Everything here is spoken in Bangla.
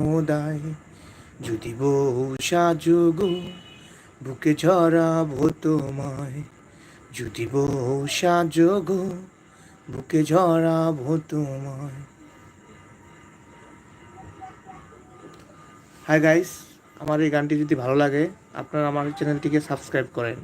মোদায় যদি বউ সাজুগো বুকে ঝরাবো তোমায়। যদি বউ সাজুগো বুকে ঝরাবো তোমায়। হাই গাইস আমার এই গানটি যদি ভালো লাগে, আপনারা আমার চ্যানেলটিকে সাবস্ক্রাইব করেন।